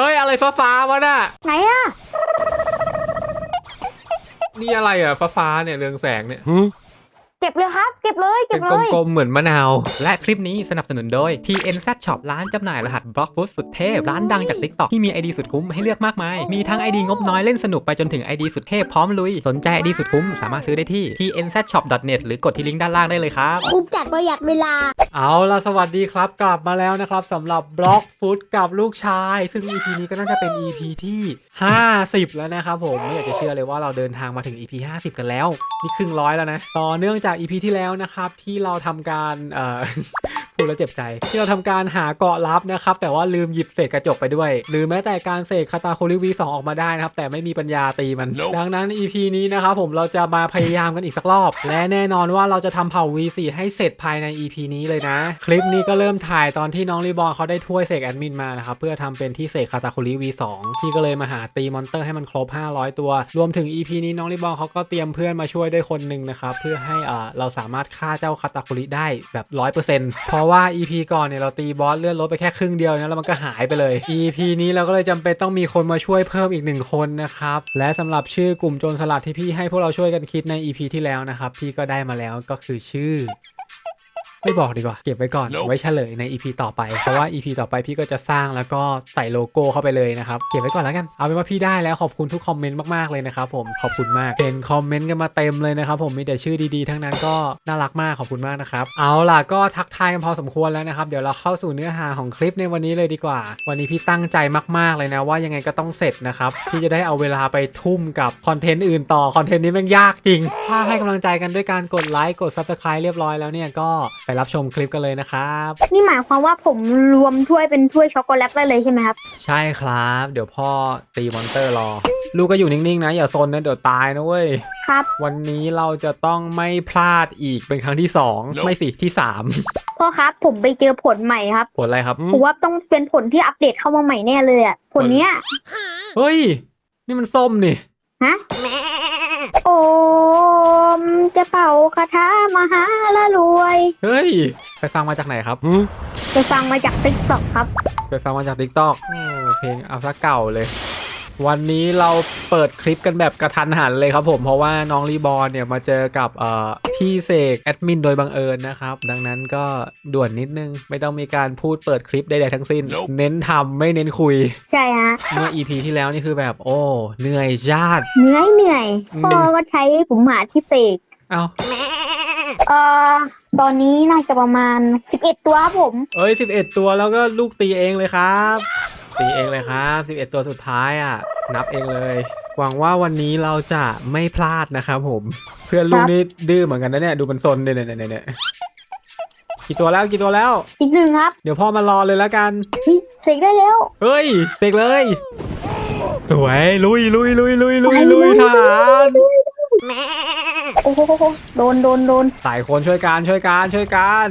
เฮ้ยอะไรฟ้าฟ้าวะน่ะไหนอะนี่อะไรอะฟ้าฟ้าๆเนี่ยเรืองแสงเนี่ย เก็บเลยครับเก็บเลยเก็เป็บนเลย กลมๆ เหมือนมะนาว และคลิปนี้สนับสนุนโดย TNZ Shop ร้านจำหน่ายรหัสบล็อกฟุตสุดเทพ ร้านดังจาก TikTok ที่มี ID สุดคุ้มให้เลือกมากมาย มีทั้ง ID งบน้อยเล่นสนุกไปจนถึง ID สุดเทพพร้อมลุย สนใจ ID สุดคุ้มสามารถซื้อได้ที่ tnzshop.net หรือกดที่ลิงก์ด้านล่างได้เลยครับ คุ้มจัดประหยัดเวลา เอาล่ะสวัสดีครับ กลับมาแล้วนะครับสำหรับบล็อกฟุตกับลูกชาย ซึ่ง EP นี้ก็น่าจะเป็น EP ที่ 50 แล้วนะครับผม ไม่อยากจะเชื่อเลยว่าเราเดินทางมาถึง EP 50 กันแล้ว นี่ครึ่งร้อยแล้วนะ ต่อเนื่องจากจากอีพีที่แล้วนะครับ ที่เราทำการ พูดแล้วเจ็บใจ ที่เราทำการหาเกาะลับนะครับ แต่ว่าลืมหยิบเศษกระจกไปด้วย หรือแม้แต่การเสกคาตาโคลิวี2ออกมาได้นะครับ แต่ไม่มีปัญญาตีมัน ดังนั้น EP นี้นะครับผมเราจะมาพยายามกันอีกสักรอบ และแน่นอนว่าเราจะทำเผ่า V4 ให้เสร็จภายใน EP นี้เลยนะ คลิปนี้ก็เริ่มถ่ายตอนที่น้องรีบอร์นเขาได้ถ้วยเสกแอดมินมานะครับเพื่อทำเป็นที่เสกคาตาโคลิ V2 พี่ก็เลยมาหาตีมอนเตอร์ให้มันครบ 500 ตัว รวมถึง EP นี้น้องรีบอร์นเขาก็เตรียมเพื่อนมาช่วยด้วยคนหนึ่งนะครับเพื่อให้เอ่อเราสามารถฆ่าเจ้าคาตาโคลิได้แบบ100%เพราะว่า EP ก่อนเนี่ยเราตีบอสเลื่อนรถไปแค่ครึ่งเดียวนะแล้วมันก็หายไปเลย EP นี้เราก็เลยจำเป็นต้องมีคนมาช่วยเพิ่มอีกหนึ่งคนนะครับและสำหรับชื่อกลุ่มโจรสลัดที่พี่ให้พวกเราช่วยกันคิดใน EP ที่แล้วนะครับพี่ก็ได้มาแล้วก็คือชื่อ ไม่บอกดีกว่า เก็บไว้ก่อน Nope ไว้เฉลยใน EP ต่อไป เพราะว่า EP ต่อไปพี่ก็จะสร้างแล้วก็ใส่โลโก้เข้าไปเลยนะครับ เก็บไว้ก่อนแล้วกัน เอาเป็นว่าพี่ได้แล้วขอบคุณทุกคอมเมนต์มากๆเลยนะครับผมขอบคุณมากเห็นคอมเมนต์กันมาเต็มเลยนะครับผมมีแต่ชื่อดีๆ ทั้งนั้นก็น่ารักมากขอบคุณมากนะครับเอาล่ะก็ทักทายกันพอสมควรแล้วนะครับเดี๋ยวเราเข้าสู่เนื้อหาของคลิปในวันนี้เลยดีกว่า วันนี้พี่ตั้งใจมากๆเลยนะว่ายังไงก็ต้องเสร็จนะครับพี่จะได้เอาเวลาไปทุ่มกับคอนเทนต์อื่นต่อคอนเทนต์นี้แม่งยากจริง ถ้าให้กำลังใจกันด้วยการกดไลค์กด Subscribe เรียบร้อยแล้วเนี่ยก็ไปรับชมคลิปกันเลยนะครับ นี่หมายความว่าผมรวมถ้วยเป็นถ้วยช็อกโกแลตได้เลยใช่ไหมครับ ใช่ครับ เดี๋ยวพ่อตีมอนเตอร์รอ ลูกก็อยู่นิ่งๆนะอย่าซนนะเดี๋ยวตายนะเว้ย ครับ วันนี้เราจะต้องไม่พลาดอีกเป็นครั้งที่2ไม่สิที่พ่อครับผมไปเจอผลใหม่ครับ3ผลอะไรครับผมว่าต้องเป็นผลที่อัปเดตเข้ามาใหม่แน่เลยอะผลเนี้ย เฮ้ย นี่มันส้มนี่ ฮะ โอมจะเป่าคาถามหาละรวย เฮ้ย ไปฟังมาจากไหนครับ ไปฟังมาจากติ๊กต็อกครับ ไปฟังมาจาก t ิ k t o k โอ้เพลงเอาซะเก่าเลย วันนี้เราเปิดคลิปกันแบบกระทันหันเลยครับผมเพราะว่าน้องรีบอร์นเนี่ยมาเจอกับเอ่อพี่เสกแอดมินโดยบังเอิญนะครับ ดังนั้นก็ด่วนนิดนึง ไม่ต้องมีการพูดเปิดคลิปใดๆทั้งสิ้น Nope เน้นทำไม่เน้นคุย ใช่ฮะ เมื่อ EP ที่แล้วนี่คือแบบโอ้เหนื่อยญาติเหนื่อยเหนื่อยอืมพ่อก็ใช้ผมหาที่เสก เอาเอ่อตอนนี้น่าจะประมาณ11ตัวครับผม เอ้ย11ตัวแล้วก็ลูกตีเองเลยครับ ตีเองเลยครับ11ตัวสุดท้ายอะ นับเองเลย หวังว่าวันนี้เราจะไม่พลาดนะครับผม เพื่อนลูกนี่ดื้อเหมือนกันนะเนี่ยดูมันซนเนี่ยเนี่ยเนี่ยเนี่ยกี่ตัวแล้วกี่ตัวแล้ว อีกหนึ่งครับ เดี๋ยวพ่อมารอเลยแล้วกันเฮ้ยเสกได้แล้ว เฮ้ยเสกเลย สวยลุยลุยลุยลุยลุยไปลุลุยยทหาร โอ้โหโดนโดนโดนสายคนช่วยการช่วยการช่วยการ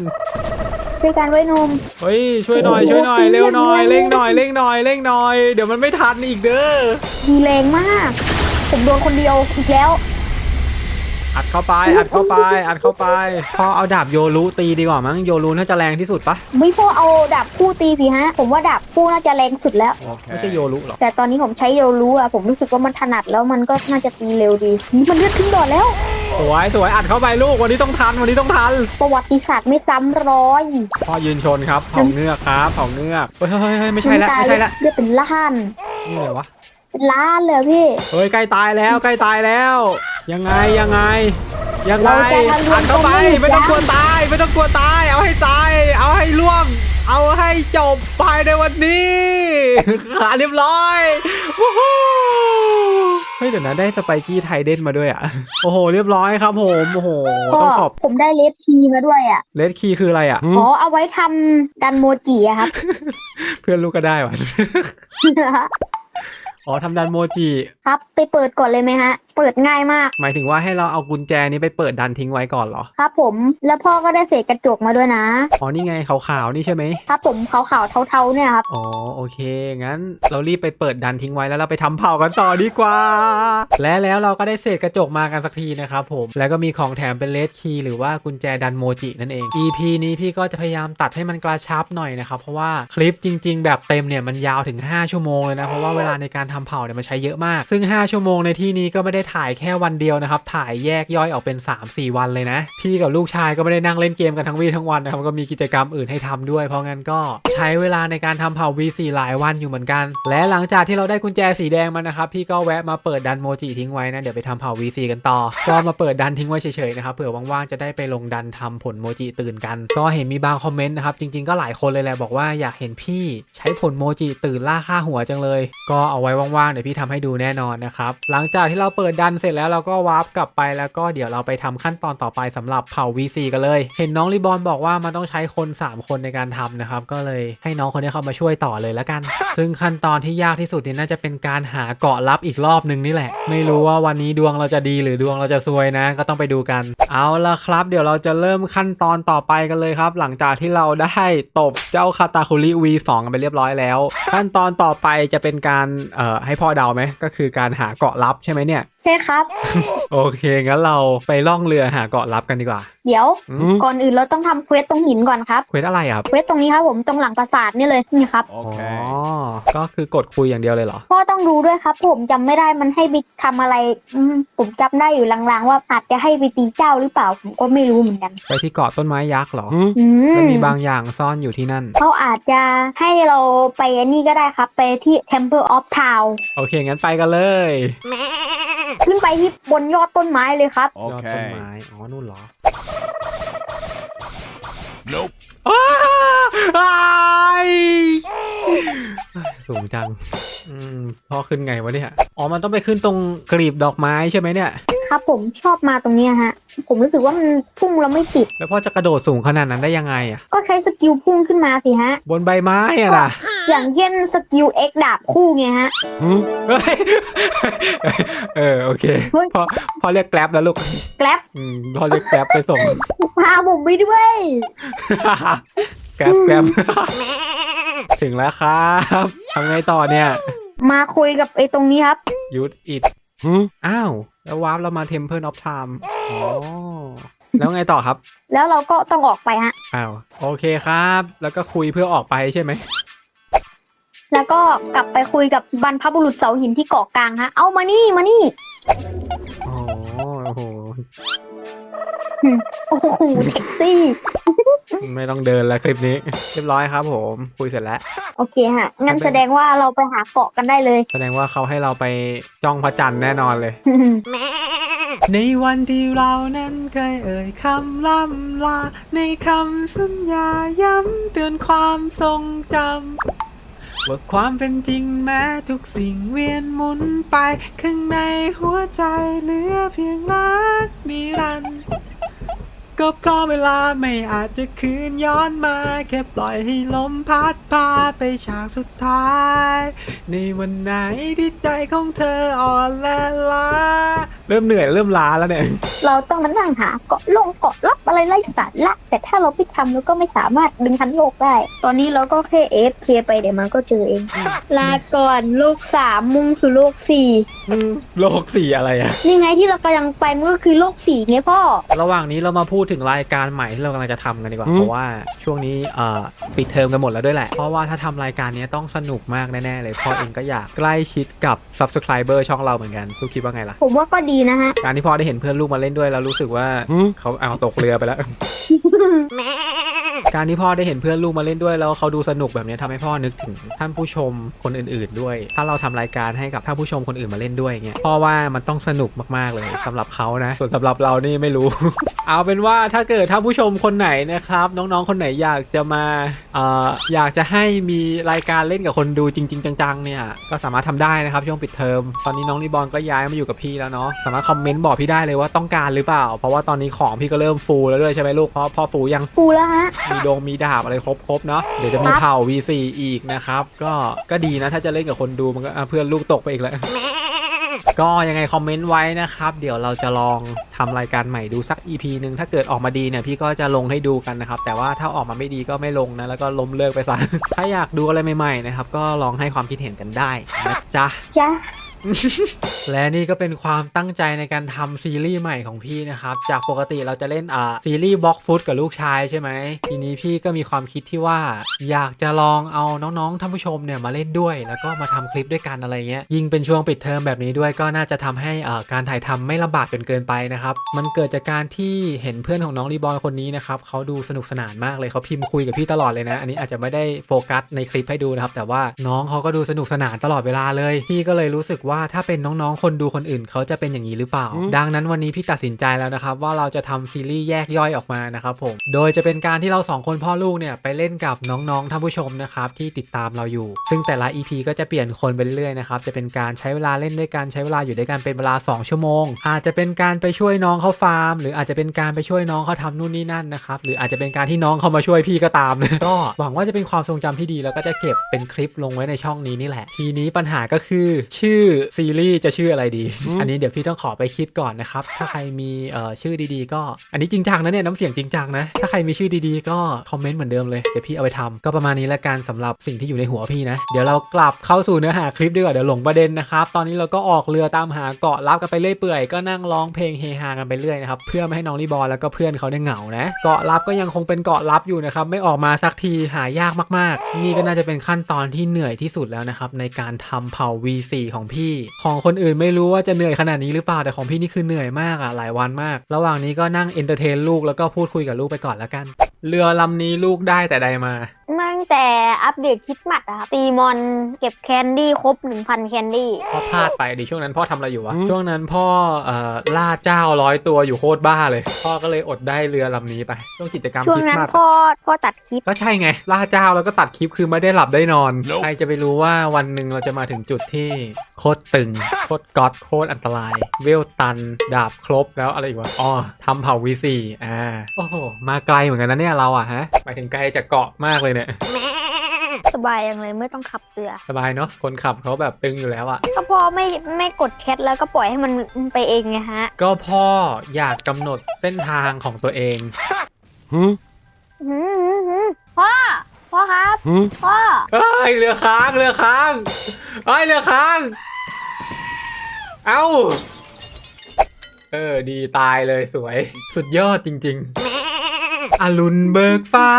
ช่วยกันไว้หนมเฮ้ยช่วยหน่อยโอ้โหช่วยหน่อยตีเร็วหน่อยอย่างเดีเร่ยวงหน่อยเร่งหน่อยเร่งหน่อย เดี๋ยวมันไม่ทันอีกเด้อดีแรงมากผมโดนคนเดียวอีกแล้ว อัดเข้าไปอัดเข้าไปอัดเข้าไป พอเอาดาบโยรุตีดีกว่ามั้งโยรุน่าจะแรงที่สุดปะไม่พอเอาดาบคู่ตีสิฮะ ผมว่าดาบคู่น่าจะแรงสุดแล้วไม่ใช่โยรุหรอแต่ตอนนี้ผมใช้โยรู้อะผมรู้สึกว่ามันถนัดแล้วมันก็น่าจะตีเร็วดีนี่มันเลือดขึ้นดอดแล้ว สวยสวยอัดเข้าไปลูกวันนี้ต้องทันวันนี้ต้องทัน ประวัติศาสตร์ไม่ซ้ำร้อยพ่อยืนชนครับเผาเงือกครับเผาเงือกเฮ้ยเฮ้ยเฮ้ยไม่ใช่ละไม่ใช่ละเลือดเป็นล้านนี่อะไรวะเป็นล้านเลยพี่เฮ้ยใกล้ตายแล้วใกล้ตายแล้ว ยังไงยังไงยังไงเราจะทะลวงอัดเข้าไปตรงนี้ไม่ต้องจ้ะกลัวตาย ไม่ต้องกลัวตาย เอาให้ตาย เอาให้ล่วงเอาให้จบภายในวันนี้ขาเรียบร้อยวู้ฮู้ เฮ้ยเดี๋ยวนะได้สไปกี้ไทเดนมาด้วยอะ โอ้โห เรียบร้อยครับผมโอ้โหก็ต้องขอบผมได้เลสทีมาด้วยอะเลดคีคืออะไรอะขอเอาไว้ทำดันโมจิอะครับ เพื่อนลูกก็ได้ว่ะ อ๋อทำดันโมจิ ครับ ไปเปิดก่อนเลยไหมฮะ เปิดง่ายมาก หมายถึงว่าให้เราเอากุญแจนี้ไปเปิดดันทิ้งไว้ก่อนเหรอ ครับผม แล้วพ่อก็ได้เศษกระจกมาด้วยนะ อ๋อ นี่ไงขาวๆ นี่ใช่ไหม ครับผมขาวๆเทาๆเนี่ยครับ อ๋อ โอเค งั้นเรารีบไปเปิดดันทิ้งไว้แล้วเราไปทำเผากันต่อดีกว่า และแล้วเราก็ได้เศษกระจกมากันสักทีนะครับผม แล้วก็มีของแถมเป็นเลดคีย์หรือว่ากุญแจดันโมจินั่นเอง EP นี้พี่ก็จะพยายามตัดให้มันกระชับหน่อยนะครับ เพราะว่าคลิปจริง ๆ แบบเต็มเนี่ยมันยาวถึง 5 ชั่วโมงเลยนะ เพราะว่าเวลาในการททำเผาเนี่ยมันใช้เยอะมาก ซึ่ง 5 ชั่วโมงในที่นี้ก็ไม่ได้ถ่ายแค่วันเดียวนะครับ ถ่ายแยกย่อยออกเป็น 3-4 วันเลยนะ พี่กับลูกชายก็ไม่ได้นั่งเล่นเกมกันทั้งวี่ทั้งวันนะครับ ก็มีกิจกรรมอื่นให้ทำด้วย เพราะงั้นก็ใช้เวลาในการทำเผา V4 หลายวันอยู่เหมือนกัน และหลังจากที่เราได้กุญแจสีแดงมานะครับพี่ก็แวะมาเปิดดันโมจิทิ้งไว้นะเดี๋ยวไปทำเผา V4 กันต่อ ก็มาเปิดดันทิ้งไว้เฉยๆนะครับเผื่อว่างๆจะได้ไปลงดันทำผลโมจิตื่นกัน ก็เห็นมีบางคอมเมนต์นะครับจริง ๆก็หลายคนเลยแหละบอกว่าอยากเห็นพี่ใช้ผลโมจิตื่นล่าค่าหัวจังเลย ก็เอาไว้ว่างๆเดี๋ยวพี่ทำให้ดูแน่นอนนะครับ หลังจากที่เราเปิดดันเสร็จแล้วเราก็วาร์ปกลับไปแล้วก็เดี๋ยวเราไปทำขั้นตอนต่อไปสำหรับเผา V4 กันเลย เห็นน้องรีบอลบอกว่ามันต้องใช้คน 3 คนในการทำนะครับ ก็เลยให้น้องคนนี้เข้ามาช่วยต่อเลยแล้วกัน ซึ่งขั้นตอนที่ยากที่สุดนี่น่าจะเป็นการหาเกาะลับอีกรอบหนึ่งนี่แหละ ไม่รู้ว่าวันนี้ดวงเราจะดีหรือดวงเราจะซวยนะ ก็ต้องไปดูกัน เอาละครับ เดี๋ยวเราจะเริ่มขั้นตอนต่อไปกันเลยครับ หลังจากที่เราได้ตบเจ้าคาตาคุริ V2 กันไปเรียบร้อยแล้ว ขั้นตอนต่อไปจะเป็นการเอ่อให้พ่อเดาไหมก็คือการหาเกาะลับใช่ไหมเนี่ย ใช่ครับ โอเคงั้นเราไปล่องเรือหาเกาะลับกันดีกว่า เดี๋ยว อืม ก่อนอื่นเราต้องทำเควสตรงหินก่อนครับ เควสอะไรอะเควสตรงนี้ครับผมตรงหลังปราสาทนี่เลยนี่ครับ อ๋อก็คือกดคุยอย่างเดียวเลยเหรอ พ่อต้องรู้ด้วยครับ ผมจำไม่ได้มันให้ไปทำอะไรอืมผมจำได้อยู่ลางๆ ว่าอาจจะให้ไปตีเจ้าหรือเปล่าผมก็ไม่รู้เหมือนกัน ไปที่เกาะต้นไม้ยักษ์เหรออืแล้วมมีบางอย่างซ่อนอยู่ที่นั่น เขาอาจจะให้เราไปอันนี่ก็ได้ครับ ไปที่ Temple of Town โอเค งั้นไปกันเลยขึ้นไปที่บนยอดต้นไม้เลยครับ ยอดต้น Okay. ไม้ อ๋อ นู่นเหรอ Nope. อ้าวอ้ายสูงจัง อืมพ่อขึ้นไงวะเนี่ย อ๋อ มันต้องไปขึ้นตรงกลีบดอกไม้ใช่ไหมเนี่ย ครับ ผมชอบมาตรงเนี้ยฮะ ผมรู้สึกว่ามันพุ่งแล้วไม่ติด แล้วพ่อจะกระโดดสูงขนาดนั้นได้ยังไงอะก็ใช้สกิลพุ่งขึ้นมาสิฮะ บนใบไม้อะนะ อย่างเช่นสกิล X ดาบคู่ไงฮะเฮ้ยเออโอเคเฮ้ยพ่อพ่อเรียกแกร็บแล้วลูกแกล็บอืมพ่อเรียกแกร็บไปส่ง พาผมไปด้วย แกร็บแกร็บถึงแล้วครับทำไงต่อเนี่ยมาคุยกับไอ้ตรงนี้ครับ ยุดอิดอ้าว แล้ววาร์ปเรามาเทมเพ l ลออฟไทม์อ๋อแล้วไงต่อครับ แล้วเราก็ต้องออกไปฮะ อ้าว โอเคครับ แล้วก็คุยเพื่อออกไปใช่ไหม แล้วก็กลับไปคุยกับบรรพบุรุษเสาหินที่เกาะกลางฮะ เอามานี่มานี่โอ้โหโอ้โหเซ็กซี่ ไม่ต้องเดินแล้วคลิปนี้ เรียบร้อยครับผมคุยเสร็จแล้ว โอเคฮะ งั้นแสดงว่าเราไปหาเกาะกันได้เลย แสดงว่าเขาให้เราไปจ้องพระจันทร์แน่นอนเลย ในวันที่เรานั้นเคยเอ่ยคำล่ำลา ในคำสัญญาย้ำเตือนความทรงจำ ว่าความเป็นจริงแม้ทุกสิ่งเวียนหมุนไป ข้างในหัวใจเหลือเพียงรักนิรันดร์ก็เพราะเวลาไม่อาจจะคืนย้อนมา แค่ปล่อยให้ลมพัดพาไปฉากสุดท้าย ในวันไหนที่ใจของเธออ่อนและล้า เริ่มเหนื่อยเริ่มล้าแล้วเนี่ย เราต้องมานั่งหาเกาะลงเกาะลับอะไรไร้สาระแต่ถ้าเราไม่ทำเราก็ไม่สามารถดึงทันโลกได้ ตอนนี้เราก็แค่เอฟเคไปเดี๋ยวมันก็เจอเอง ลาก่อนโลกสามมุ่งสู่โลกสี่โลกสี่อะไรอะนี่ไงที่เรากำลังไปมันก็คือโลกสี่ไงพ่อ ระหว่างนี้เรามาพูดถึงรายการใหม่ที่เรากำลังจะทำกันดีกว่าเพราะว่าช่วงนี้เอ่อปิดเทอมกันหมดแล้วด้วยแหละ เพราะว่าถ้าทำรายการนี้ต้องสนุกมากแน่ๆเลยพ่อเองก็อยากใกล้ชิดกับ subscriber ช่องเราเหมือนกันลูกคิดว่าไงล่ะ ผมว่าก็ดีนะฮะ การที่พ่อได้เห็นเพื่อนลูกมาเล่นด้วยเรารู้สึกว่าเขาเอาตกเรือไปแล้ว การที่พ่อได้เห็นเพื่อนลูกมาเล่นด้วยแล้วเขาดูสนุกแบบนี้ทำให้พ่อนึกถึงท่านผู้ชมคนอื่น ๆ ด้วย ถ้าเราทำรายการให้กับท่านผู้ชมคนอื่นมาเล่นด้วยเงี้ยพ่อว่ามันต้องสนุกมากๆเลยสำหรับเขานะ ส่วนสำหรับเรานี่ไม่รู้ เอาเป็นว่าถ้าเกิดท่านผู้ชมคนไหนนะครับ น้องๆคนไหนอยากจะมาเอ่ออยากจะให้มีรายการเล่นกับคนดูจริง ๆ จัง ๆ เนี่ยก็สามารถทำได้นะครับช่วงปิดเทอมตอนนี้น้องนิบอลก็ย้ายมาอยู่กับพี่แล้วเนาะสามารถคอมเมนต์บอกพี่ได้เลยว่าต้องการหรือเปล่า เพราะว่าตอนนี้ของพี่ก็เริ่มฟูลแล้วด้วยใช่ไหมลูกเพราะพอฟูยังฟูแล้วฮะ มีดงมีดาบอะไรครบครบเนาะเดี๋ยวจะมีเผ่า V4 อีกนะครับ ก็ก็ดีนะถ้าจะเล่นกับคนดูมันก็อะเพื่อนลูกตกไปอีกแล้ว ก็ยังไงคอมเมนต์ไว้นะครับ เดี๋ยวเราจะลอง ทำรายการใหม่ดูสัก EP หนึ่งถ้าเกิดออกมาดีเนี่ยพี่ก็จะลงให้ดูกันนะครับ แต่ว่าถ้าออกมาไม่ดีก็ไม่ลงนะแล้วก็ล้มเลิกไปซะถ้าอยากดูอะไรใหม่ๆนะครับ ก็ลองให้ความคิดเห็นกันได้นะจ๊ะจ้าและนี่ก็เป็นความตั้งใจในการทำซีรีส์ใหม่ของพี่นะครับ จากปกติเราจะเล่นอ่าซีรีส์บล็อกฟุตกับลูกชายใช่ไหม ทีนี้พี่ก็มีความคิดที่ว่า อยากจะลองเอาน้องๆท่านผู้ชมเนี่ยมาเล่นด้วย แล้วก็มาทำคลิปด้วยกันอะไรเงี้ย ยิ่งเป็นช่วงปิดเทอมแบบนี้ด้วยก็น่าจะทำให้อ่าการถ่ายทำไม่ลำบากจนเกินไปนะครับมันเกิดจากการที่เห็นเพื่อนของน้องรีบอลคนนี้นะครับเขาดูสนุกสนานมากเลยเขาพิมพ์คุยกับพี่ตลอดเลยนะ อันนี้อาจจะไม่ได้โฟกัสในคลิปให้ดูนะครับ แต่ว่าน้องเขาก็ดูสนุกสนานตลอดเวลาเลย พี่ก็เลยรู้สึกว่าถ้าเป็นน้องๆ คนดูคนอื่นเขาจะเป็นอย่างนี้หรือเปล่า ดังนั้นวันนี้พี่ตัดสินใจแล้วนะครับว่าเราจะทำซีรีส์แยกย่อยออกมานะครับผม โดยจะเป็นการที่เราสองคนพ่อลูกเนี่ยไปเล่นกับน้องๆท่านผู้ชมนะครับที่ติดตามเราอยู่ ซึ่งแต่ละ EP ก็จะเปลี่ยนคนไปเรื่อยๆนะครับจะเป็นการใช้เวลาเล่นด้วยกันใช้เวลาอยู่ด้วยกันเป็นเวลา 2 ชั่วโมง อาจจะเป็นการไปช่วยน้องเขาฟาร์ม หรืออาจจะเป็นการไปช่วยน้องเขาทำนู่นนี่นั่นนะครับหรืออาจจะเป็นการที่น้องเขามาช่วยพี่ก็ตามก็หวังว่าจะเป็นความทรงจำที่ดีแล้วก็จะเก็บเป็นคลิปลงไว้ในช่องนี้นี่แหละ ทีนี้ปัญหาก็คือ ชื่อซีรีส์จะชื่ออะไรดี อันนี้เดี๋ยวพี่ต้องขอไปคิดก่อนนะครับถ้าใครมีเอ่อชื่อดีๆ ก็ อันนี้จริงจังนะเนี่ยน้ำเสียงจริงจังนะถ้าใครมีชื่อดีๆ ก็คอมเมนต์เหมือนเดิมเลยเดี๋ยวพี่เอาไปทำก็ประมาณนี้ละกันสำหรับสิ่งที่อยู่ในหัวพี่นะเดี๋ยวเรากลับเข้าสู่เนื้อหาคลิปดีกว่าเดี๋ยวหลงประเด็นนะครับตอนนี้เราก็ออกเรือตามหาเกาะลับกันไปเรื่อยเปื่อยก็นั่งร้องเพลงเฮฮากันไปเรื่อยนะครับเพื่อไม่ให้น้องรีบอลแล้วก็เพื่อนเขาได้เหงานะเกาะลับก็ยังคงเป็นเกาะลับอยู่นะครับไม่ออกมาสักทีหายากมากๆ นี่ก็น่าจะเป็นขั้นตอนที่เหนื่อยที่สุดแล้วนะครับในการทำเผ่า V4 ของพี่ ของคนอื่นไม่รู้ว่าจะเหนื่อยขนาดนี้หรือเปล่าแต่ของพี่นี่คือเหนื่อยมากอะหลายวันมาก ระหว่างนี้ก็นั่งเอนเตอร์เทนลูกแล้วก็พูดคุยกับลูกไปก่อนแล้วกัน เรือลำนี้ลูกได้แต่ใดมา ตั้งแต่อัปเดตคริดมัดอะครับตีมอนเก็บแคนดี้ครบ 1,000 แคนดี้ พ่อพลาดไปดิช่วงนั้นพ่อทำอะไรอยู่วะ ช่วงนั้นพ่อเอ่อล่าเจ้าร้อยตัวอยู่โคตรบ้าเลย พ่อก็เลยอดได้เรือลำนี้ไปช่วงกิจกรรมช่วคงริสนั้นต์มาสพ่อพ่อตัดคลิป ก็ใช่ไง ล่าเจ้าแล้วก็ตัดคลิปคือไม่ได้หลับได้นอน ใครจะไปรู้ว่าวันหนึ่งเราจะมาถึงจุดที่โคตรตึง โคตรก๊อตโคตรอันตราย เวลตัน ดาบครบแล้วอะไรอีกวะอ๋อทำเผ่าวีซีอ่าโอ้โหมาไกลเหมือนกันนะเนี่ยเราอะฮะไปถึงไกลจากเกาะมากเลยเนี่ยสบายอย่างเลยไม่ต้องขับเรือสบายเนาะคนขับเขาแบบตึงอยู่แล้วอะก็พ่อไม่ไม่กดแคทแล้วก็ปล่อยให้มันไปเองไงฮะ ก็พ่ออยากกำหนดเส้นทางของตัวเองหืมหืมหืมพ่อพ่อครับ พ่อเอ้ยเรือค้างเรือค้างเอ้ยเรือค้าง เอ้า เออดีตายเลยสวย สุดยอดจริง ๆ อรุณเบิกฟ้า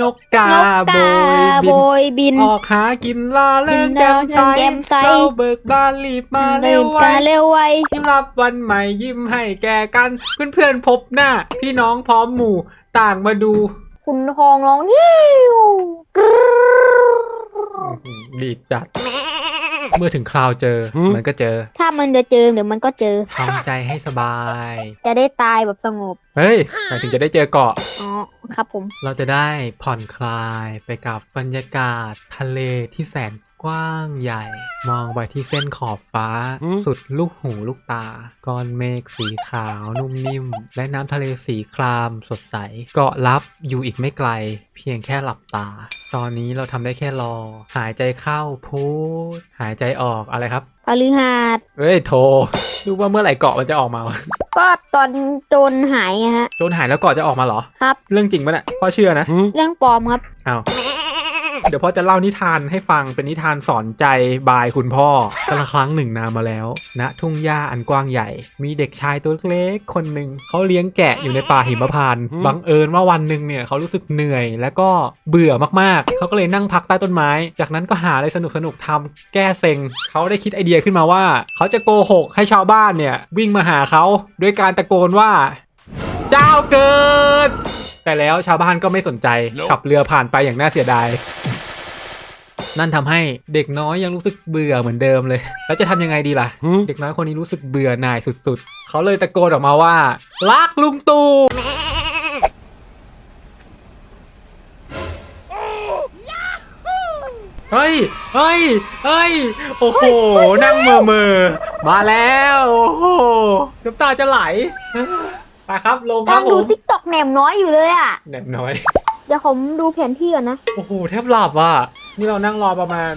นกกานกโบกายบิโบนยบิน ออกหากินลาเลิกแจ่มใสแจ่มใสเราเบิกบานรีบมาเร็วไวมาเร็วไวยิ้มรับวันใหม่ยิ้มให้แก่กัน เพื่อนๆพบหน้า พี่น้องพร้อมหมู่ต่างมาดู คุณทองร้องยิ้วดีดจัด เมื่อถึงคราวเจอ มันก็เจอ ถ้ามันจะเจอเดี๋ยวมันก็เจอทำใจให้สบาย จะได้ตายแบบสงบ เฮ้ยหมายถึงจะได้เจอเกาะ อ๋อ ครับผม เราจะได้ผ่อนคลายไปกับบรรยากาศทะเลที่แสนก ว้างใหญ่ มองไปที่เส้นขอบฟ้า สุดลูกหูลูกตา ก้อนเมฆสีขาวนุ่มนิ่ม และน้ำทะเลสีครามสดใส เกาะลับอยู่อีกไม่ไกล เพียงแค่หลับตา ตอนนี้เราทำได้แค่รอ หายใจเข้าพูด หายใจออกอะไรครับพฤหัสเอ้ยโทรดูว่าเมื่อไหร่เกาะมันจะออกมาวะก็ตอนโจรหายไงฮะ โจนหายแล้วเกาะจะออกมาเหรอ ครับ เรื่องจริงปะเนี่ยพ่อเชื่อนะ เรื่องปลอมครับ อ้าว เดี๋ยวพ่อจะเล่านิทานให้ฟังเป็นนิทานสอนใจบายคุณพ่อกาละครั้งหนึ่งนานมาแล้วณทุ่งหญ้าอันกว้างใหญ่ มีเด็กชายตัวเล็กคนหนึ่งเขาเลี้ยงแกะอยู่ในป่าหิมพานต์บังเอิญว่าวันหนึ่งเนี่ยเขารู้สึกเหนื่อย แล้วก็เบื่อมากๆ เขาก็เลยนั่งพักใต้ต้นไม้ จากนั้นก็หาอะไรสนุกๆทำแก้เซ็งเขาได้คิดไอเดียขึ้นมาว่า เขาจะโกหกให้ชาวบ้านเนี่ยวิ่งมาหาเขาด้วยการตะโกนว่า เจ้าเกิด แต่แล้วชาวบ้านก็ไม่สนใจ ขับเรือผ่านไปอย่างน่าเสียดาย นั่นทำให้เด็กน้อยยังรู้สึกเบื่อเหมือนเดิมเลย แล้วจะทำยังไงดีล่ะ เด็กน้อยคนนี้รู้สึกเบื่อหน่ายสุดๆ เขาเลยตะโกนออกมาว่ารักลุงตู่เฮ้ย เฮ้ย เฮ้ย โอ้โห นั่งเมอเมอๆมาแล้ว โอ้โห น้ำตาจะไหลไปครับลงคกำรัลับงผดูมติ๊กต็อกแหนมน้อยอยู่เลยอะแหนบน้อย เดี๋ยวผมดูแผนที่ก่อนนะ โอ้โห แทบหลับอะ นี่เรานั่งรอประมาณ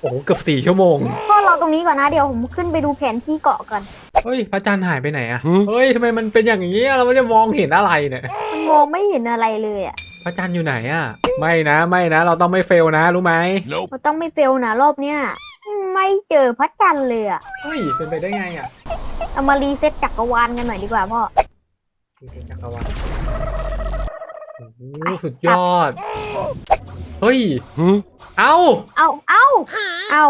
โอ้โหเกือบสี่ชั่วโมง พ่อรอตรงนี้ก่อนนะเดี๋ยวผมขึ้นไปดูแผนที่เกาะก่อน เฮ้ย พระจันทร์หายไปไหนอะเฮ้ยทำไมมันเป็นอย่างนี้อะเราไม่ได้มองเห็นอะไรเนี่ย มันมองไม่เห็นอะไรเลยอะพระจันทร์อยู่ไหนอะไม่นะไม่นะ เราต้องไม่เฟลนะรู้ไหม Nope. เราต้องไม่เฟลนะรอบเนี้ยไม่เจอพระจันทร์เลยอะเฮ้ยเป็นไปได้ไงอะเอามารีเซ็ตจักรวาลกันหน่อยดีกว่าพ่อจักรวาล โอ้โหสุดยอด เฮ้ย Huh? เอ้า เอาเอาเอา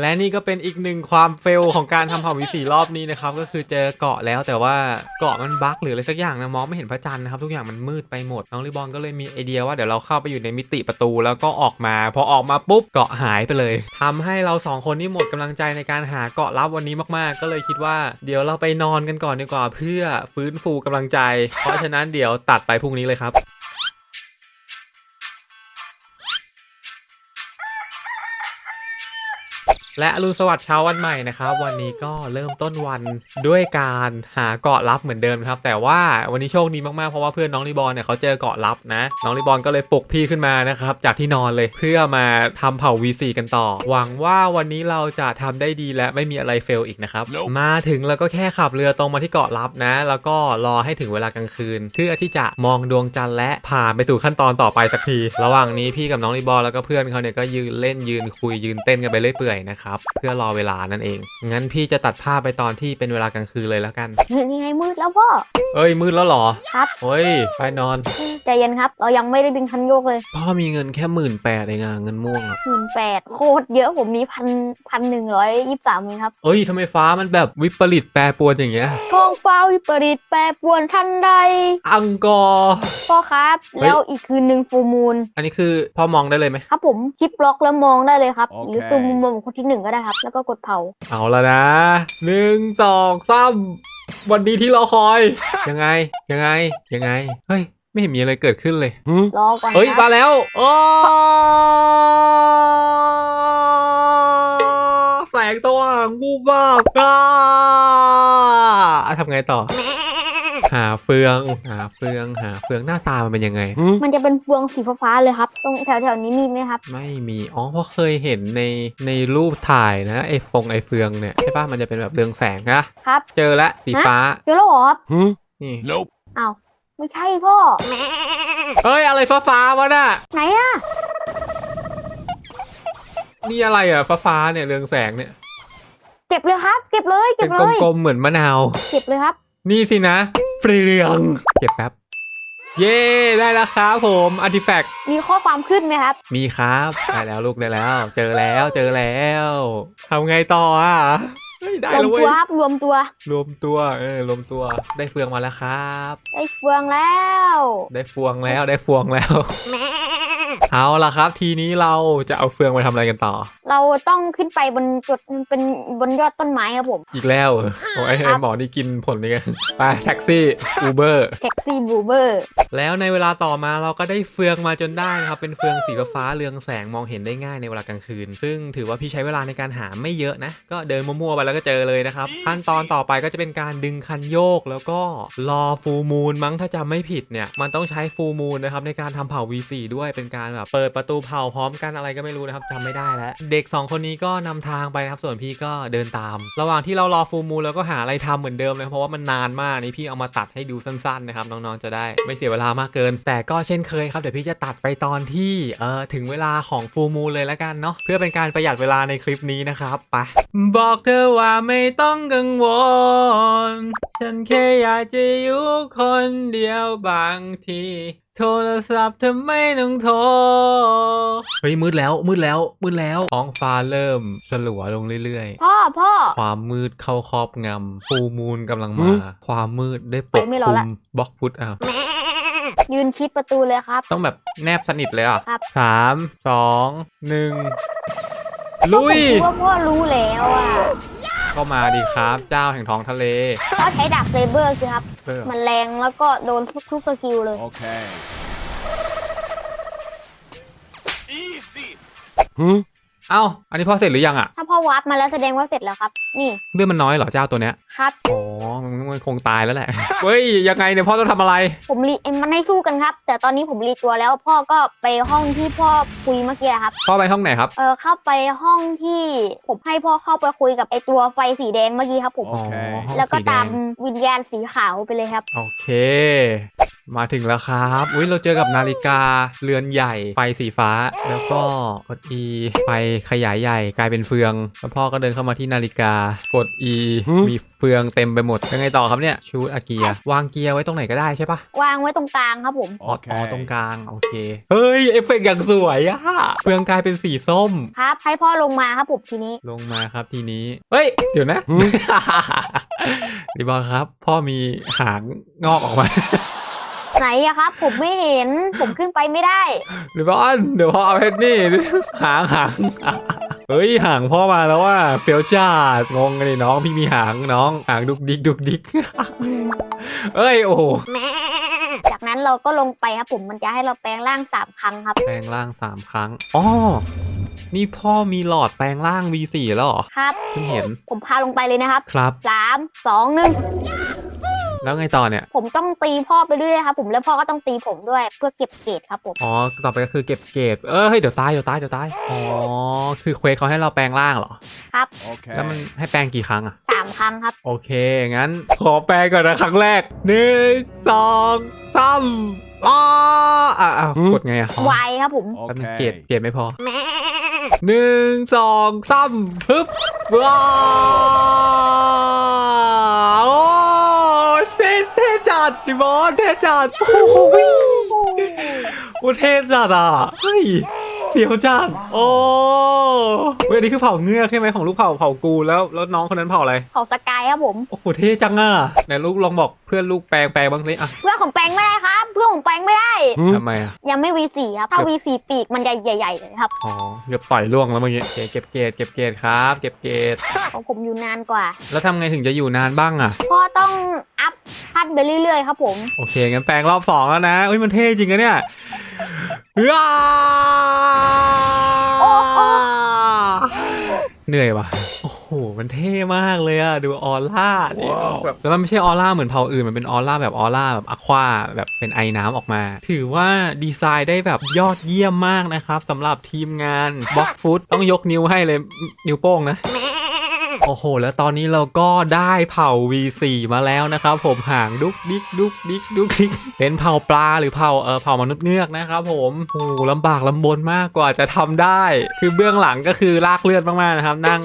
และนี่ก็เป็นอีกหนึ่งความเฟลของการทำเผ่าวิสีรอบนี้นะครับ ก็คือเจอเกาะแล้วแต่ว่าเกาะมันบั๊กหรืออะไรสักอย่างนะมองไม่เห็นพระจันทร์นะครับ ทุกอย่างมันมืดไปหมด น้องริบอนก็เลยมีไอเดียว่าเดี๋ยวเราเข้าไปอยู่ในมิติประตูแล้วก็ออกมา พอออกมาปุ๊บเกาะหายไปเลยทำให้เราสองคนนี่หมดกำลังใจในการหาเกาะลับวันนี้มากๆ ก็เลยคิดว่าเดี๋ยวเราไปนอนกันก่อนดีกว่าเพื่อฟื้นฟูกำลังใจ เพราะฉะนั้นเดี๋ยวตัดไปพรุ่งนี้เลยครับ และอรุณสวัสดิ์เช้าวันใหม่นะครับวันนี้ก็เริ่มต้นวันด้วยการหาเกาะลับเหมือนเดิมครับ แต่ว่าวันนี้โชคดีมากๆเพราะว่าเพื่อนน้องรีบอลเนี่ยเขาเจอเกาะลับนะ น้องรีบอลก็เลยปลุกพี่ขึ้นมานะครับจากที่นอนเลยเพื่อมาทำเผ่า V4 กันต่อ หวังว่าวันนี้เราจะทำได้ดีและไม่มีอะไรเฟลอีกนะครับ Nope มาถึงแล้วก็แค่ขับเรือตรงมาที่เกาะลับนะ แล้วก็รอให้ถึงเวลากลางคืน เพื่อที่จะมองดวงจันทร์และผ่านไปสู่ขั้นตอนต่อไปสักที ระหว่างนี้พี่กับน้องรีบอลแล้วก็เพื่อนเขาเนี่ยก็ยืนเล่นยืนคุยยืนเต้นกันไปเรื่อยเปื่อยนะครับเพื่อรอเวลานั่นเอง งั้นพี่จะตัดภาพไปตอนที่เป็นเวลากลางคืนเลยแล้วกันเฮ้ยยังไงมืดแล้วพ่อ เอ้ยมืดแล้วเหรอครับเฮ้ยไปนอน ใจเย็นครับ เรายังไม่ได้ดึงคันโยกเลย พ่อมีเงินแค่หมื่นแปดเองอะเงินม่วงอะหมื่นแปดโคตรเยอะผมมีพันพันหนึ่งร้อยยี่สิบสามเองครับ เอ้ยทำไมฟ้ามันแบบวิปริตแปรปรวนอย่างเงี้ยท้องฟ้าวิปริตแปรปรวนทันใด อังกอร์พ่อครับเฮ้ยแล้วอีกคืนหนึ่งฟูมูล อันนี้คือพ่อมองได้เลยไหมครับผมคลิปล็อกแล้วมองได้เลยครับโอเคหรือซูมมุมมองของคนที่หนึ่งก็ได้ครับ แล้วก็กดเผา เอาละนะหนึ่งสองสามวันดีที่รอคอย ยังไง ยังไง ยังไง เฮ้ย ไม่เห็นมีอะไรเกิดขึ้นเลย Huh? รอก่อนเฮ้ย คมารับแล้วโอ้แสงสว่างวูบวาบอ่าทำไงต่อ หาเฟือง หาเฟืองหาเฟืองหน้าตามันเป็นยังไง Huh? มันจะเป็นเฟืองสีฟ้าๆเลยครับ ตรงแถวๆนี้มีไหมครับ ไม่มี อ๋อเพราะเคยเห็นในในรูปถ่ายนะไอ้ฟงไอ้เฟืองเนี่ยใช่ปะมันจะเป็นแบบเรืองแสงนะครับ เจอแล้วสีฟ้าเจอแล้วเหรอครับ Huh? นี่ Nope. อ้าวไม่ใช่พ่อเฮ้ยอะไรฟ้าฟ้าวะน่ะไหนอะนี่อะไรอะฟ้าฟ้าๆเนี่ยเรืองแสงเนี่ยเก็บเลยครับ เก็บเลยเก็เป็บนเลยกลมๆเหมือนมะนาว เก็บเลยครับ นี่สินะ ฟรีเรืองเก็บแป๊บ เย้ได้แล้วครับผมอาร์ติแฟกมีข้อความขึ้นไหมครับ มีครับ ได้แล้วลูกได้แล้ว เจอแล้วเจอแล้วทำไงต่ออะเฮ้ยได้รวมแล้วเว้ตัยวครับรวมตัว รวมตัวเออรวมตัวได้เฟืองมาแล้วครับ ได้เฟืองแล้ว ได้ฟวงแล้วได้ฟวงแล้ว เอาล่ะครับ ทีนี้เราจะเอาเฟืองไปทำอะไรกันต่อ เราต้องขึ้นไปบนจุดเป็นบนยอดต้นไม้ครับผม อีกแล้วเหรอโอ้ยครัไอ้บหมอนี่กินผลนี่กันไปแท็กซี่อูเบอร์แท็กซี่บูเบอร์แล้วในเวลาต่อมาเราก็ได้เฟืองมาจนได้นะครับเป็นเฟืองสีฟ้าๆเรืองแสงมองเห็นได้ง่ายในเวลากลางคืน ซึ่งถือว่าพี่ใช้เวลาในการหาไม่เยอะนะ ก็เดินมั่วๆไปแล้วก็เจอเลยนะครับ ขั้นตอนต่อไปก็จะเป็นการดึงคันโยก แล้วก็รอฟูมูลมั้งถ้าจำไม่ผิดเนี่ย มันต้องใช้ฟูมูลนะครับในการทำเผา V4 ด้วยเป็นการแบบเปิดประตูเผาพร้อมกันอะไรก็ไม่รู้นะครับจำไม่ได้แล้วเด็ก 2 คนนี้ก็นำทางไปนะครับส่วนพี่ก็เดินตาม ระหว่างที่เรารอฟูมูลแล้วก็หาอะไรทำเหมือนเดิมเลยเพราะว่ามันนานมากนี่พี่เอามาตัดให้ดูสั้นๆนะครับน้องๆจะได้ไม่เสียเวลามากเกิน แต่ก็เช่นเคยครับเดี๋ยวพี่จะตัดไปตอนที่เออถึงเวลาของฟูมูลเลยแล้วกันเนาะเพื่อเป็นการประหยัดเวลาในคลิปนี้นะครับไปบอกเธอว่าไม่ต้องกังวล ฉันแค่อยากจะอยู่คนเดียวบางทีโทรศัพท์เธอไม่ต้องโทร เฮ้ยมืดแล้วมืดแล้วมืดแล้วท้องฟ้าเริ่มสลัวลงเรื่อยๆพ่อพ่อความมืดเข้าครอบงำฟูมูลกำลังมาหือความมืดได้ปกไม่รคอลุละ มบล็อกฟุตอ้าว ยืนชิดประตูเลยครับ ต้องแบบแนบสนิทเลยอะครับ สามสองหนึ่งลุยผมว่าพ่อรู้แล้วอะก็มาดีครับ เจ้าแห่งท้องทะเลก็ใช้ดาบเซเบอร์สิครับ เออมันแรงแล้วก็โดนทุกทุกสกิลเลย Okay. Easy. เอ้า อันนี้พ่อเสร็จหรือยังอะถ้าพ่อวาร์ปมาแล้วแสดงว่าเสร็จแล้วครับ นี่เลือดมันน้อยเหรอเจ้าตัวเนี้ย ครับ อ๋อ มันมันคงตายแล้วแหละ เฮ้ย ยังไงเนี่ยพ่อต้องทำอะไร ผมรีเอ็มมันให้สู้กันครับ แต่ตอนนี้ผมรีตัวแล้วพ่อก็ไปห้องที่พ่อคุยเมื่อกี้ครับ พ่อไปห้องไหนครับ เออเข้าไปห้องที่ผมให้พ่อเข้าไปคุยกับไอตัวไฟสีแดงเมื่อกี้ครับผมอ๋อห้องแล้วก็สีดตามงวิญญาณสีขาวไปเลยครับ โอเค มาถึงแล้วครับ อุ้ยเราเจอกับนาฬิกาเรือนใหญ่ ไฟสีฟ้า แล้วก็กด E ไฟขยายใหญ่กลายเป็นเฟือง แล้วพ่อก็เดินเข้ามาที่นาฬิกา กด E มีเฟืองเต็มไปหมด ยังไงต่อครับเนี่ย ชูดอาเกียร์วางเกียร์ไว้ตรงไหนก็ได้ใช่ปะวางไว้ตรงกลางครับผม อ๋ออ๋อตรงกลาง โอเค เฮ้ย เอฟเฟกต์อย่างสวยอะเฟืองกลายเป็นสีส้ม ครับ ให้พ่อลงมาครับผมทีนี้ ลงมาครับทีนี้ เฮ้ย เดี๋ยวนะรีบอลครับ พ่อมีหางงอกออกมา ไหนอะครับ ผมไม่เห็น ผมขึ้นไปไม่ได้หรือบอลเดี๋ยวพ่อเอาเพชรนี่ หางหางเฮ้ยหางพ่อมาแล้วว่าเฟียวจ้างงเลยน้องพี่มีหางน้องหางดุกดิกดุกดิกเอ้ยโอ้โหจากนั้นเราก็ลงไปครับผมมันจะให้เราแปลงร่างสามครั้งครับ แปลงร่างสามครั้งอ๋อนี่พ่อมีหลอดแปลงร่าง V4 แล้วเหรอ ครับเพิ่งเห็น ผมพาลงไปเลยนะครับ ครับสามสองหนึ่ง แล้วไงต่อเนี่ย ผมต้องตีพ่อไปเรื่อยครับผมแล้วพ่อก็ต้องตีผมด้วยเพื่อเก็บเกรดครับผมอ๋อ ต่อไปก็คือเก็บเกรดเออเฮ้ยเดี๋ยวตายเดี๋ยวตายเดี๋ยวตาย อ๋อ คือเควสเขาให้เราแปลงร่างเหรอครับแล้วมันให้แปลงกี่ครั้งอะสามครั้งครับ โอเค งั้น ขอแปลก่อนนะครั้งแรกหนึ่งสองสามอ้าอะอะกดไงอะอ๋อไวครับผม แป๊บนึงเกรดเกรดไม่พอแม่หนึ่งสองสามฮึบว้าวโอ้เท่เท่จั ดดิบอสเท่จัดโอ้โหโอ้เท่จัดอะเฮ้ย เสียวจัดโอ้เฮ้ยอันนี้คือเผ่าเงือกใช่ไหมของลูกเผ่าเผ่ากูแล้วแล้วน้องคนนั้นเผ่าอะไร ของสกายครับผม โอ้โหเท่จังอะไหนลูกลองบอกเพื่อนลูกแปลงแปลงบ้างสิอะเพื่อนผมแปลงไม่ได้ครับ เพื่อนผมแปลงไม่ได้ ทำไมอะยังไม่ V4 ครับ ถ้า V4 ปีกมันใหญ่ ๆ เลยครับ อ๋อเกือบต่อยล่วงแล้วเมื่อกี้โอเคเก็บเกรดเก็บเกรดครับ เก็บเกรดของผมอยู่นานกว่า แล้วทำไงถึงจะอยู่นานบ้างอะพ่อต้องอัพพัดไปเรื่อยๆครับผม โอเคงั้นแปลงรอบสองแล้วนะเฮ้ยมันเท่จริงนะเนี่ยว้าโอ้โอ้เหนื่อยว่ะ โอ้โห มันเท่มากเลยอะดูออร่าดิแบบแล้วมันไม่ใช่ออร่าเหมือนเผ่าอื่น มันเป็นออร่าแบบออร่าแบบอะควาแบบเป็นไอน้ำออกมา ถือว่าดีไซน์ได้แบบยอดเยี่ยมมากนะครับสำหรับทีมงานบล็อกฟุตต้องยกนิ้วให้เลยนิ้วโป้งนะ โอ้โห แล้วตอนนี้เราก็ได้เผ่า V4 มาแล้วนะครับ ผมหางดุกดิกดุกดิกดุกดิกเป็นเผ่าปลาหรือเผ่าเออเผ่ามนุษย์เงือกนะครับผมโอ้โหลำบากลำบนมากกว่าจะทำได้ คือเบื้องหลังก็คือลากเลือดมากๆนะครับ นั่ง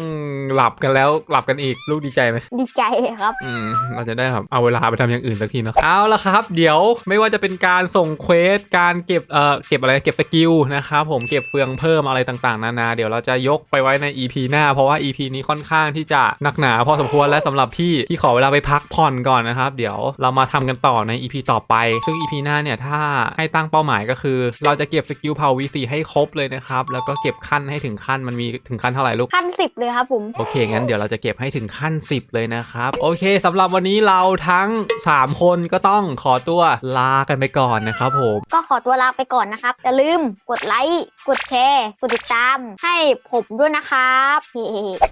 หลับกันแล้วหลับกันอีกลูกดีใจไหมดีใจครับอืมเราจะได้แบบเอาเวลาไปทำอย่างอื่นสักทีเนาะเอาละครับ เดี๋ยวไม่ว่าจะเป็นการส่งเควสการเก็บเอ่อเก็บอะไรเก็บสกิลนะครับผมเก็บเฟืองเพิ่มอะไรต่างๆนานาเดี๋ยวเราจะยกไปไว้ใน EP หน้าเพราะว่า EP นี้ค่อนข้างที่จะหนักหนาพอสมควรและสำหรับพี่ที่ขอเวลาไปพักผ่อนก่อนนะครับ เดี๋ยวเรามาทำกันต่อใน EP ต่อไป ซึ่ง EP หน้าเนี่ยถ้าให้ตั้งเป้าหมายก็คือ เราจะเก็บสกิลเผา V4 ให้ครบเลยนะครับ แล้วก็เก็บขั้นให้ถึงขั้นมันมีถึงขั้นเท่าไหร่ลูกขั้นสิบเลยครับผม โอเค งั้นเดี๋ยวเราจะเก็บให้ถึงขั้น 10 เลยนะครับ โอเคสำหรับวันนี้เราทั้ง 3 คนก็ต้องขอตัวลากันไปก่อนนะครับผมก็ขอตัวลาไปก่อนนะครับอย่าลืมกดไลค์กดแชร์กดติดตามให้ผมด้วยนะครับเฮ้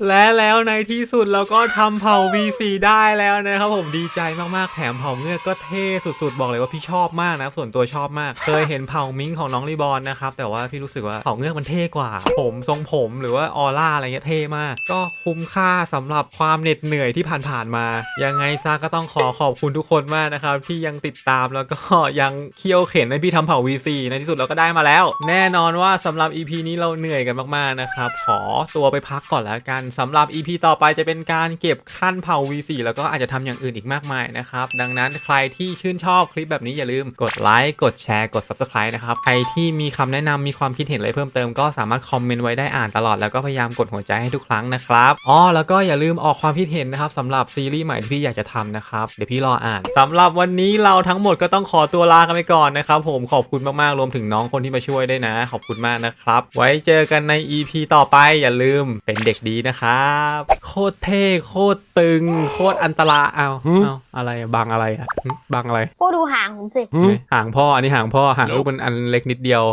และแล้วในที่สุดเราก็ทำเผ่า V4 ได้แล้วนะครับผมดีใจมากๆ แถมเผ่าเงือกก็เท่สุดๆ บอกเลยว่าพี่ชอบมากนะ ส่วนตัวชอบมาก เคยเห็นเผ่ามิงของน้องรีบอลนะครับ แต่ว่าพี่รู้สึกว่าเผ่าเงือกมันเท่กว่า ผมทรงผมหรือว่าออร่าอะไรเงี้ยเท่มาก ก็คุ้มค่าสำหรับความเหน็ดเหนื่อยที่ผ่านๆมา ยังไงซะก็ต้องขอขอบคุณทุกคนมากนะครับที่ยังติดตามแล้วก็ยังเคี่ยวเข็นให้พี่ทำเผ่า V4 ในที่สุดเราก็ได้มาแล้ว แน่นอนว่าสำหรับ EP นี้เราเหนื่อยกันมากๆนะครับขอตัวไปพักก่อนแล้วกันสำหรับ EP ต่ออไปจะเป็นการเก็บขั้นเผา V4 แล้วก็อาจจะทำอย่างอื่นอีกมากมายนะครับ ดังนั้นใครที่ชื่นชอบคลิปแบบนี้อย่าลืมกดไลค์กดแชร์กด Subscribe นะครับ ใครที่มีคำแนะนำมีความคิดเห็นอะไรเพิ่มเติมก็สามารถคอมเมนต์ไว้ได้อ่านตลอดแล้วก็พยายามกดหัวใจให้ทุกครั้งนะครับอ๋อแล้วก็อย่าลืมออกความคิดเห็นนะครับสำหรับซีรีส์ใหม่ที่พี่อยากจะทำนะครับเดี๋ยวพี่รออ่านสำหรับวันนี้เราทั้งหมดก็ต้องขอตัวลากันไปก่อนนะครับผมขอบคุณมากๆรวมถึงน้องคนที่มาช่วยด้วยนะ ขอบคุณมากนะครับ ไว้เจอกันใน EP ต่อไปอย่าลืมเป็นเด็กดีนะครับโคตรเท่โคตรตึง โคตรอันตรายเอาเอาอะไรอะบังอะไรอะหึบังอะไรพวกดูห่างผมสิ หางพ่ออันนี้หางพ่อหางลูกมันอันเล็กนิดเดียว